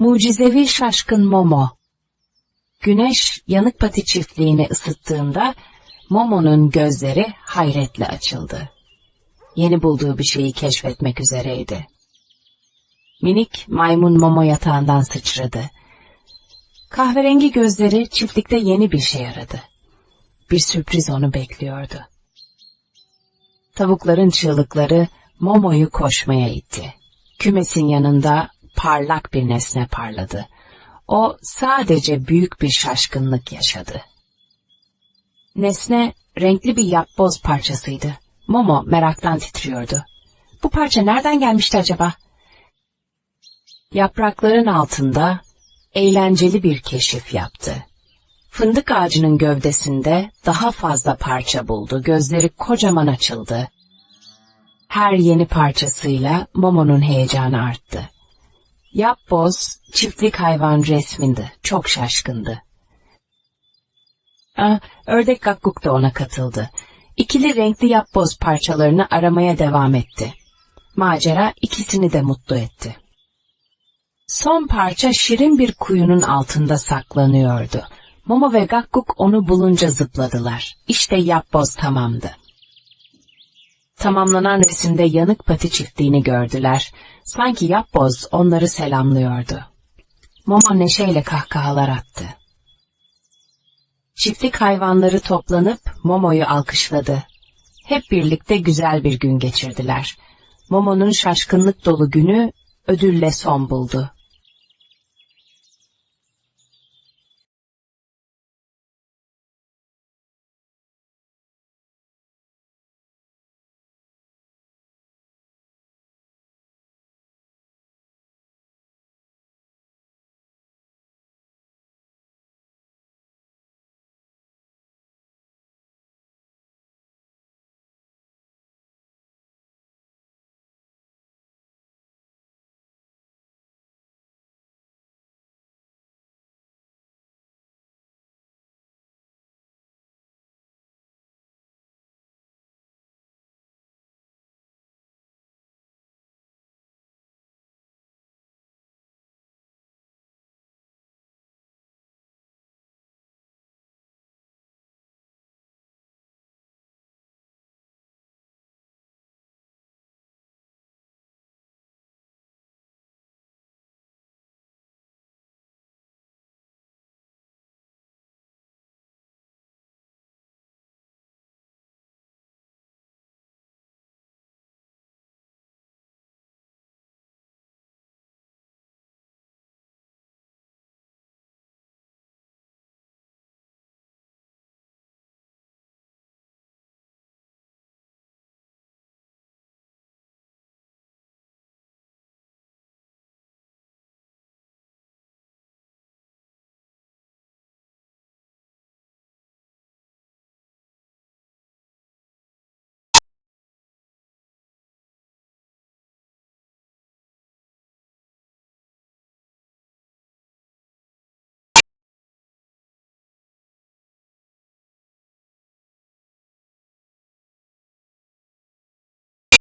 Mucizevi şaşkın Momo. Güneş yanık pati çiftliğini ısıttığında Momo'nun gözleri hayretle açıldı. Yeni bulduğu bir şeyi keşfetmek üzereydi. Minik maymun Momo yatağından sıçradı. Kahverengi gözleri çiftlikte yeni bir şey aradı. Bir sürpriz onu bekliyordu. Tavukların çığlıkları Momo'yu koşmaya itti. Kümesin yanında parlak bir nesne parladı. O sadece büyük bir şaşkınlık yaşadı. Nesne renkli bir yapboz parçasıydı. Momo meraktan titriyordu. Bu parça nereden gelmişti acaba? Yaprakların altında eğlenceli bir keşif yaptı. Fındık ağacının gövdesinde daha fazla parça buldu. Gözleri kocaman açıldı. Her yeni parçasıyla Momo'nun heyecanı arttı. Yapboz çiftlik hayvan resmindi. Çok şaşkındı. Aa, ördek Gakkuk da ona katıldı. İkili renkli yapboz parçalarını aramaya devam etti. Macera ikisini de mutlu etti. Son parça şirin bir kuyunun altında saklanıyordu. Momo ve Gakkuk onu bulunca zıpladılar. İşte yapboz tamamdı. Tamamlanan resimde yanık pati çiftliğini gördüler. Sanki yapboz onları selamlıyordu. Momo neşeyle kahkahalar attı. Çiftlik hayvanları toplanıp Momo'yu alkışladı. Hep birlikte güzel bir gün geçirdiler. Momo'nun şaşkınlık dolu günü ödülle son buldu.